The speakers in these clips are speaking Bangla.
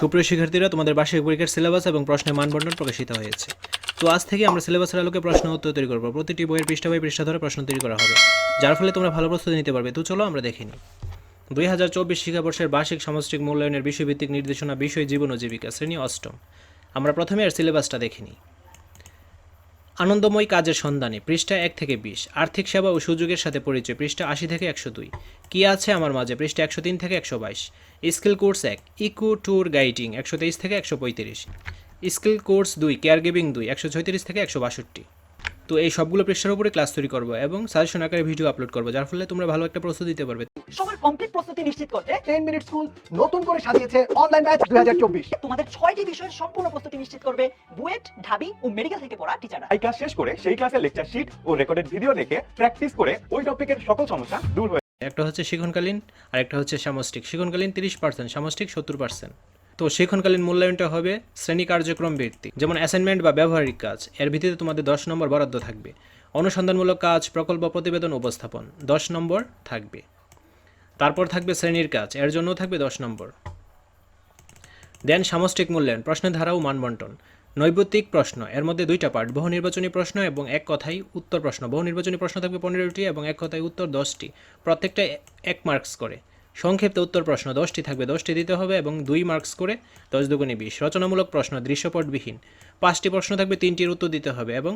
সুপ্রিয় শিক্ষার্থীরা, তোমাদের বার্ষিক পরীক্ষার সিলেবাস এবং প্রশ্নের মানবন্ধন প্রকাশিত হয়েছে। তো আজ থেকে আমরা সিলেবাসের আলোকে প্রশ্ন উত্তর তৈরি করব। প্রতিটি বইয়ের পৃষ্ঠা বাই পৃষ্ঠা ধরে প্রশ্ন তৈরি করা হবে, যার ফলে তোমরা ভালো প্রস্তুতি নিতে পারবে। তো চলো আমরা দেখে নিই। দুই হাজার চব্বিশ শিক্ষাবর্ষের বার্ষিক সামষ্টিক মূল্যায়নের বিষয়ভিত্তিক নির্দেশনা বিষয় জীবন ও জীবিকা, শ্রেণি অষ্টম। আমরা প্রথমে আর সিলেবাসটা দেখে নিই। আনন্দময় কাজের সন্ধানে, পৃষ্ঠা এক থেকে বিশ। আর্থিক সেবা ও সুযোগের সাথে পরিচয়, পৃষ্ঠা আশি থেকে একশো দুই। কী আছে আমার মাঝে? পৃষ্ঠা একশো তিন থেকে একশো বাইশ। স্কিল কোর্স এক, ইকো ট্যুর গাইডিং, একশো তেইশ থেকে একশো পঁয়ত্রিশ। স্কিল কোর্স দুই কেয়ার গিভিং দুই, একশো ছয়ত্রিশ থেকে একশো বাষট্টি। তো এই সবগুলো পৃষ্ঠার উপরে ক্লাস তৈরি করব এবং সাজেশন আকারে ভিডিও আপলোড করব যার ফলে তোমরা ভালো একটা প্রস্তুতি দিতে পারবে। সবার কমপ্লিট প্রস্তুতি নিশ্চিত করতে টেন মিনিট স্কুল নতুন করে সাজিয়েছে অনলাইন হাজার চব্বিশ। তোমাদের ছয়টি বিষয়ের সম্পূর্ণ প্রস্তুতি নিশ্চিত করবে বুয়েট ঢাবি ও মেডিকেল থেকে পড়া টিচাররা এই ক্লাস শেষ করে সেই ক্লাসের লেকচার শিট ও রেকর্ডেড ভিডিও দেখে প্র্যাকটিস করে ওই টপিকের সকল সমস্যা দূর হয়ে একটা হচ্ছে শিখনকালীন আর একটা হচ্ছে সামষ্টিক। শিখনকালীন তিরিশ পার্সেন্ট সামষ্টিক সত্তর পার্সেন্ট তো শিক্ষণকালীন মূল্যায়নটা হবে শ্রেণি কার্যক্রম ভিত্তিক, যেমন অ্যাসাইনমেন্ট বা ব্যবহারিক কাজ। এর ভিত্তিতে তোমাদের দশ নম্বর বরাদ্দ থাকবে। অনুসন্ধানমূলক কাজ, প্রকল্প, প্রতিবেদন, উপস্থাপন, দশ নম্বর থাকবে। তারপর থাকবে শ্রেণির কাজ, এর জন্য থাকবে দশ নম্বর। দেন সামষ্টিক মূল্যায়ন প্রশ্নের ধারা ও মানবন্টন। নৈবত্তিক প্রশ্ন, এর মধ্যে দুইটা পার্ট বহু নির্বাচনী প্রশ্ন এবং এক কথাই উত্তর প্রশ্ন। বহু নির্বাচনী প্রশ্ন থাকবে পনেরোটি এবং এক কথায় উত্তর দশটি। প্রত্যেকটা এক মার্কস করে। সংক্ষিপ্ত উত্তর প্রশ্ন, দশটি থাকবে, দশটি দিতে হবে এবং দুই মার্কস করে দশ দুগুণে বিশ। রচনামূলক প্রশ্ন, দৃশ্যপটবিহীন। পাঁচটি প্রশ্ন থাকবে, তিনটির উত্তর দিতে হবে এবং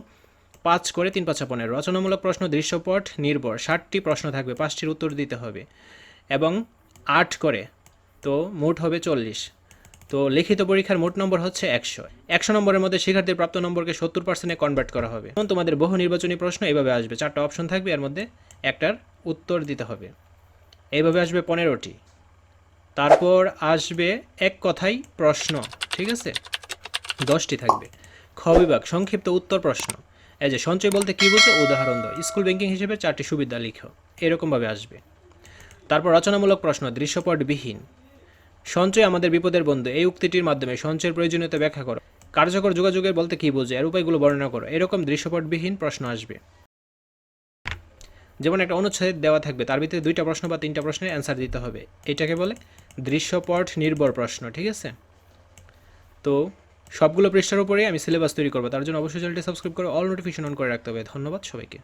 পাঁচ করে তিন পাঁচা পনেরো। রচনামূলক প্রশ্ন, দৃশ্যপট নির্ভর, ষাটটি প্রশ্ন থাকবে, পাঁচটির উত্তর দিতে হবে এবং আট করে, তো মোট হবে চল্লিশ। তো লিখিত পরীক্ষার মোট নম্বর হচ্ছে একশো। একশো নম্বরের মধ্যে শিক্ষার্থীর প্রাপ্ত নম্বরকে সত্তর পার্সেন্টে কনভার্ট করা হবে। এখন তোমাদের বহু নির্বাচনী প্রশ্ন এভাবে আসবে। চারটা অপশন থাকবে, এর মধ্যে একটার উত্তর দিতে হবে। এইভাবে আসবে পনেরোটি। তারপর আসবে এক কথাই প্রশ্ন, ঠিক আছে? দশটি থাকবে। খ বিভাগ, সংক্ষিপ্ত উত্তর প্রশ্ন। এই যে, সঞ্চয় বলতে কী বুঝো? উদাহরণ দাও। স্কুল ব্যাংকিং হিসেবে চারটি সুবিধা লিখো। এরকমভাবে আসবে। তারপর রচনামূলক প্রশ্ন, দৃশ্যপটবিহীন। সঞ্চয় আমাদের বিপদের বন্ধু। এই উক্তিটির মাধ্যমে সঞ্চয়ের প্রয়োজনীয়তা ব্যাখ্যা করো। কার্যকর যোগাযোগের বলতে কী বোঝে? এর উপায়গুলো বর্ণনা করো। এরকম দৃশ্যপটবিহীন প্রশ্ন আসবে। যেমন একটা অনুচ্ছেদ দেওয়া থাকবে, তার ভিতরে দুইটা প্রশ্ন বা তিনটা প্রশ্নের অ্যান্সার দিতে হবে। এটাকে বলে দৃশ্যপট নির্ভর প্রশ্ন, ঠিক আছে? তো সবগুলো পৃষ্ঠার উপরেই আমি সিলেবাস তৈরি করব, তার জন্য অবশ্যই চ্যানেলটি সাবস্ক্রাইব করে অল নোটিফিকেশন অন করে রাখতে হবে। ধন্যবাদ সবাইকে।